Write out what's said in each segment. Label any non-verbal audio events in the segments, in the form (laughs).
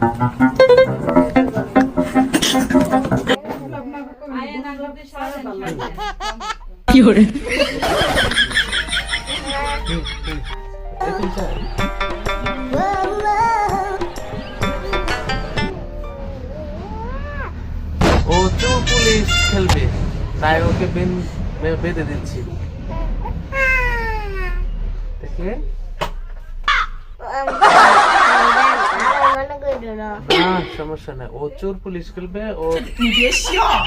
ও চোর পুলিশ খেলবে তাই ওকে বেন বেঁধে দিচ্ছি। (laughs) দেখে। না সমস্যা নাই ও চোর পুলিশ খেলবে ও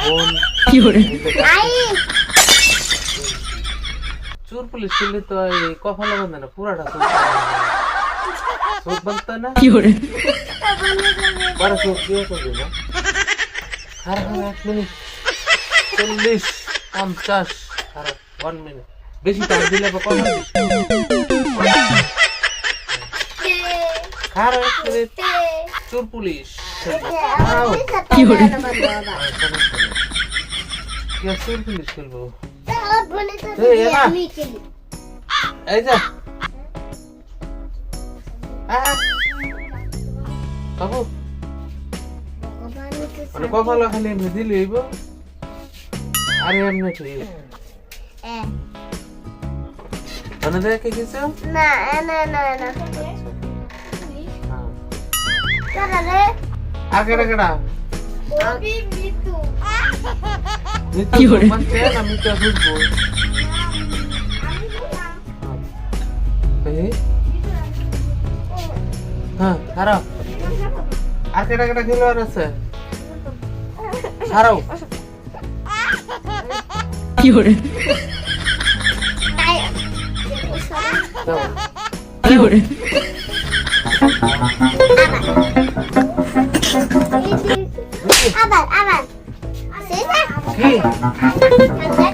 বোন Fiore, চোর পুলিশ খেললে তো এই কপালে বান্ধে না পুরাটা চোখ চোখ বাঁধতে না Fiore, বারো চোখ দিয়ে করবে না খারাপ এক মিনিট চল্লিশ পঞ্চাশ খারাপ ওয়ান মিনিট বেশি টাইম দিলে আবার কম হবে। চোর পুলিশ। চোর পুলিশ খেলব এই, যা। বাবু। মানে কপালে খালি এমনি দিলে হইব। আরে এমনি তুই মানে দেখে না না না। হ্যাঁ কেডা মিতু কি করে? মানছে না মিতু বুঝব হ্যাঁ খারাপ আর কেডা কেডা খেলোয়াড় আছে? ছাড়াও Fiore, যাও Fiore, আবার Aman. Siz de. Hey.